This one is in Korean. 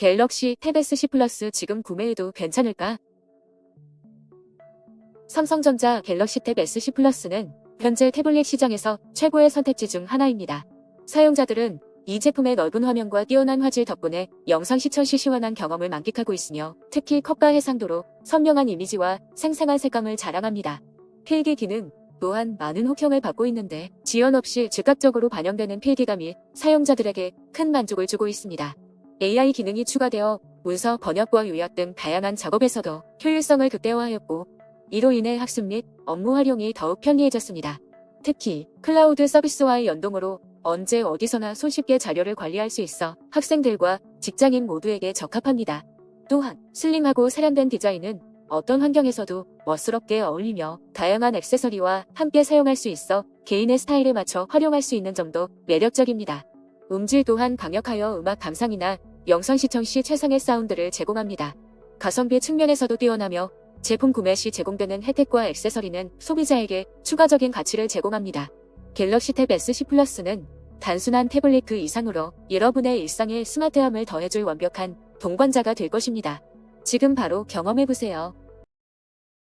갤럭시 탭 S10 플러스 지금 구매해도 괜찮을까? 삼성전자 갤럭시 탭 S10 플러스는 현재 태블릿 시장에서 최고의 선택지 중 하나입니다. 사용자들은 이 제품의 넓은 화면과 뛰어난 화질 덕분에 영상 시청 시 시원한 경험을 만끽하고 있으며 특히 컷과 해상도로 선명한 이미지와 생생한 색감을 자랑합니다. 필기 기능 또한 많은 호평을 받고 있는데 지연 없이 즉각적으로 반영되는 필기감이 사용자들에게 큰 만족을 주고 있습니다. AI 기능이 추가되어 문서 번역과 요약 등 다양한 작업에서도 효율성을 극대화하였고 이로 인해 학습 및 업무 활용이 더욱 편리해졌습니다. 특히 클라우드 서비스와의 연동으로 언제 어디서나 손쉽게 자료를 관리할 수 있어 학생들과 직장인 모두에게 적합합니다. 또한 슬림하고 세련된 디자인은 어떤 환경에서도 멋스럽게 어울리며 다양한 액세서리와 함께 사용할 수 있어 개인의 스타일에 맞춰 활용할 수 있는 점도 매력적입니다. 음질 또한 강력하여 음악 감상이나 영상 시청 시 최상의 사운드를 제공합니다. 가성비 측면에서도 뛰어나며 제품 구매 시 제공되는 혜택과 액세서리는 소비자에게 추가적인 가치를 제공합니다. 갤럭시 탭 S10 플러스는 단순한 태블릿 그 이상으로 여러분의 일상에 스마트함을 더해줄 완벽한 동반자가 될 것입니다. 지금 바로 경험해보세요.